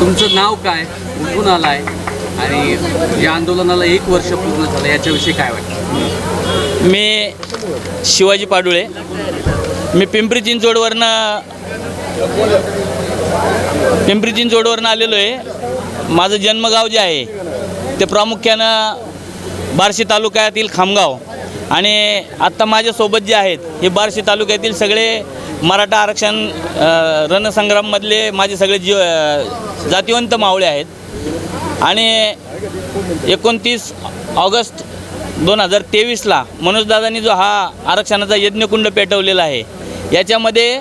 तुमचं नाव काय? कुठून आलाय? आणि या आंदोलनाला एक वर्ष पूर्ण झालं याच्याविषयी काय वाटतं? मी शिवाजी पाडुळे. मी पिंपरी चिंचवडवरनं पिंपरी चिंचवडवरनं आलेलो आहे. माझं जन्मगाव जे आहे ते प्रामुख्यानं बार्शी तालुक्यातील खामगाव. आणि आत्ता माझ्यासोबत जे आहेत हे बार्शी तालुक्यातील सगळे मराठा आरक्षण रणसंग्राममधले माझे सगळे जीव जातिवंत मावळे आहेत. आणि एकोणतीस ऑगस्ट दोन हजार तेवीसला मनोजदादांनी जो हा आरक्षणाचा यज्ञकुंड पेटवलेला आहे याच्यामध्ये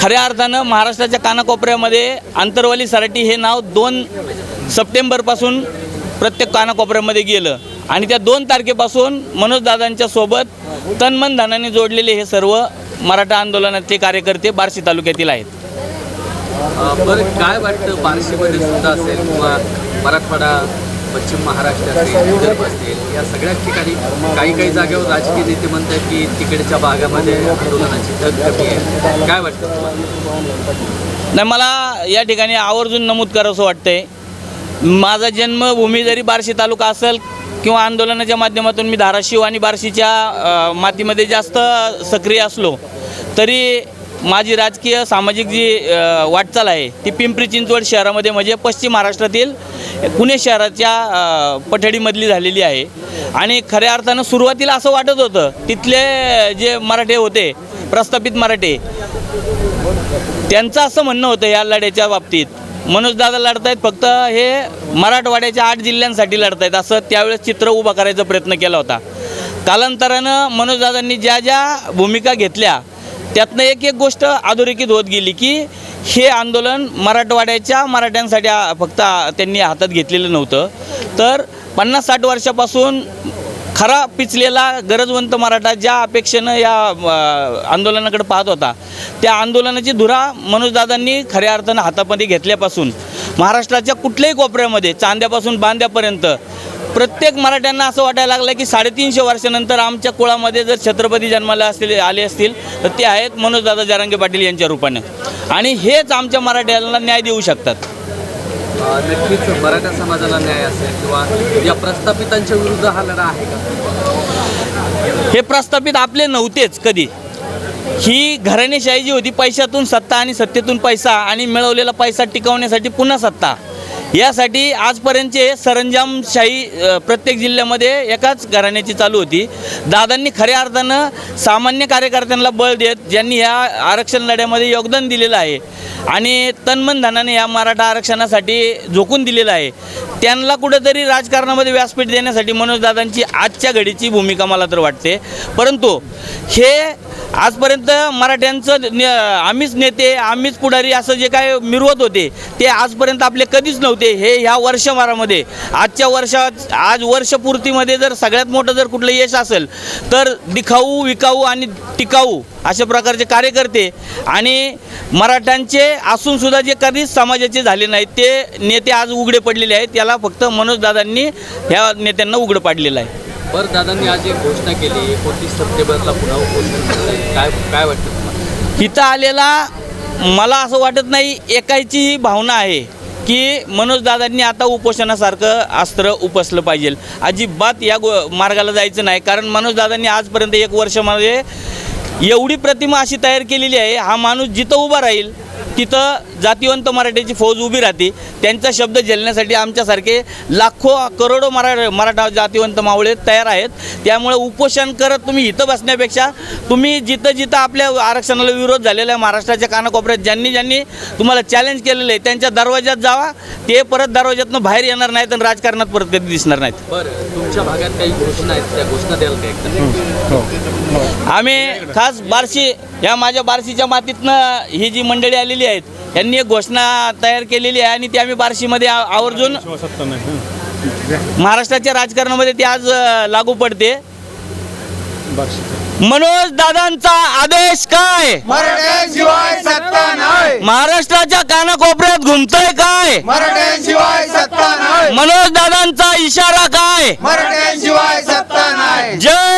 खऱ्या अर्थानं महाराष्ट्राच्या कानाकोपऱ्यामध्ये आंतरवाली सराटी हे नाव दोन सप्टेंबरपासून प्रत्येक कानाकोपऱ्यामध्ये गेलं. आणि त्या दोन तारखेपासून मनोजदादांच्या सोबत तनमन धनाने जोडलेले हे सर्व मराठा आंदोलनातले कार्यकर्ते बार्शी तालुक्यातील आहेत. बरं काय वाटतं बार्शीमध्ये सुद्धा असेल किंवा मराठवाडा पश्चिम महाराष्ट्र असेल विदर्भ असेल या सगळ्या ठिकाणी काही काही जागेवर राजकीय नेते म्हणतात की तिकडच्या भागामध्ये आंदोलनाची धग कमी आहे. काय वाटतं तुम्हाला? नाही मला या ठिकाणी आवर्जून नमूद करावंसं वाटतंय. माझा जन्मभूमी जरी बार्शी तालुका असेल किंवा आंदोलनाच्या माध्यमातून मी धाराशिव आणि बार्शीच्या मातीमध्ये जास्त सक्रिय असलो तरी माझी राजकीय सामाजिक जी वाटचाल आहे ती पिंपरी चिंचवड शहरामध्ये म्हणजे पश्चिम महाराष्ट्रातील पुणे शहराच्या पठडीमधली झालेली आहे. आणि खऱ्या अर्थानं सुरुवातीला असं वाटत होतं तिथले जे मराठे होते प्रस्थापित मराठे त्यांचं असं म्हणणं होतं या लढ्याच्या बाबतीत मनोजदादा लढतायत फक्त हे मराठवाड्याच्या आठ जिल्ह्यांसाठी लढतायत. असं त्यावेळेस चित्र उभं करायचा प्रयत्न केला होता. कालांतरानं मनोजदादांनी ज्या ज्या भूमिका घेतल्या त्यातनं एक एक गोष्ट अधोरेखित होत गेली की हे आंदोलन मराठवाड्याच्या मराठ्यांसाठी फक्त त्यांनी हातात घेतलेलं नव्हतं. तर पन्नास साठ वर्षापासून खरा पिचलेला गरजवंत मराठा ज्या अपेक्षेनं या आंदोलनाकडे पाहत होता त्या आंदोलनाची धुरा मनोजदादांनी खऱ्या अर्थानं हातामध्ये घेतल्यापासून महाराष्ट्राच्या कुठल्याही कोपऱ्यामध्ये चांद्यापासून बांद्यापर्यंत प्रत्येक मराठ्यांना असं वाटायला लागलं की साडेतीनशे वर्षानंतर आमच्या कुळामध्ये जर छत्रपती जन्माला असतील आले असतील तर ते आहेत मनोजदादा जरांगे पाटील यांच्या रूपाने. आणि हेच आमच्या मराठ्यांना न्याय देऊ शकतात. नक्कीच मराठा समाजाला न्याय असेल किंवा या प्रस्थापितांच्या विरुद्ध हा लढा आहे का? हे प्रस्थापित आपले नव्हतेच कधी. ही घराणेशाही जी होती पैशातून सत्ता आणि सत्तेतून पैसा आणि मिळवलेला पैसा टिकवण्यासाठी पुन्हा सत्ता. यासाठी आजपर्यंतचे सरंजामशाही प्रत्येक जिल्ह्यामध्ये एकाच घराण्याची चालू होती. दादांनी खऱ्या अर्थानं सामान्य कार्यकर्त्यांना बळ देत ज्यांनी ह्या आरक्षण लढ्यामध्ये योगदान दिलेलं आहे आणि तन्मन धनाने या मराठा आरक्षणासाठी झोकून दिलेलं आहे. त्यांना कुठेतरी राजकारणामध्ये व्यासपीठ देण्यासाठी मनोजदादांची आजच्या घडीची भूमिका मला तर वाटते. परंतु हे आजपर्यंत मराठ्यांचं ने आम्हीच नेते आम्हीच पुढारी असं जे काय मिरवत होते ते आजपर्यंत आपले कधीच नव्हते. हे ह्या वर्षभरामध्ये आजच्या वर्षात आज वर्षपूर्तीमध्ये जर सगळ्यात मोठं जर कुठलं यश असेल तर दिखाऊ विकाऊ आणि टिकाऊ अशा प्रकारचे कार्यकर्ते आणि मराठ्यांचे असूनसुद्धा जे कधीच समाजाचे झाले नाहीत ते नेते आज उघडे पडलेले आहेत. त्याला फक्त मनोजदादांनी ह्या नेत्यांना उघडं पाडलेलं आहे. बरं दादांनी आज एक घोषणा केली एकोणतीस सप्टेंबरला पुन्हा. काय काय वाटतं इथं आलेला मला असं वाटत नाही एकाची ही भावना आहे. की मनोजदादांनी आता उपोषणासारखं अस्त्र उपसलं पाहिजे. अजिबात या गो मार्गाला जायचं नाही. कारण मनोजदादांनी आजपर्यंत एक वर्षामध्ये म्हणजे एवढी प्रतिमा अशी तयार केलेली आहे हा माणूस जिथं उभा राहील तिथं जातिवंत मराठ्याची फौज उभी राहते. त्यांचा शब्द झेलण्यासाठी आमच्यासारखे लाखो करोडो मरा मराठा जातिवंत मावळे तयार आहेत. त्यामुळे उपोषण करत तुम्ही इथं बसण्यापेक्षा तुम्ही जिथं जिथं आपल्या आरक्षणाला विरोध झालेला आहे महाराष्ट्राच्या कानाकोपऱ्यात ज्यांनी ज्यांनी तुम्हाला चॅलेंज केलेलं आहे त्यांच्या दरवाज्यात जावा. ते परत दरवाज्यातनं बाहेर येणार नाहीत आणि राजकारणात परत कधी दिसणार नाहीत. बरं तुमच्या भागात काही घोषणा आहेत त्या घोषणा द्याल एकदा? आम्ही खास बार्शी या माझ्या बार्शीच्या मातीतनं ही जी मंडळी आलेली केलेली आहेत. यांनी एक घोषणा तयार केलेली आहे आणि ती आम्ही बार्शीमध्ये आवर्जून महाराष्ट्राच्या राजकारणामध्ये ती आज लागू पडते. मनोज दादांचा आदेश काय? मराठ्यांशिवाय सत्ता नाही महाराष्ट्राच्या कानाकोपऱ्यात घुमतोय काय? मराठ्यांशिवाय सत्ता नाही मनोज दादांचा इशारा काय? मराठ्यांशिवाय सत्ता नाही जय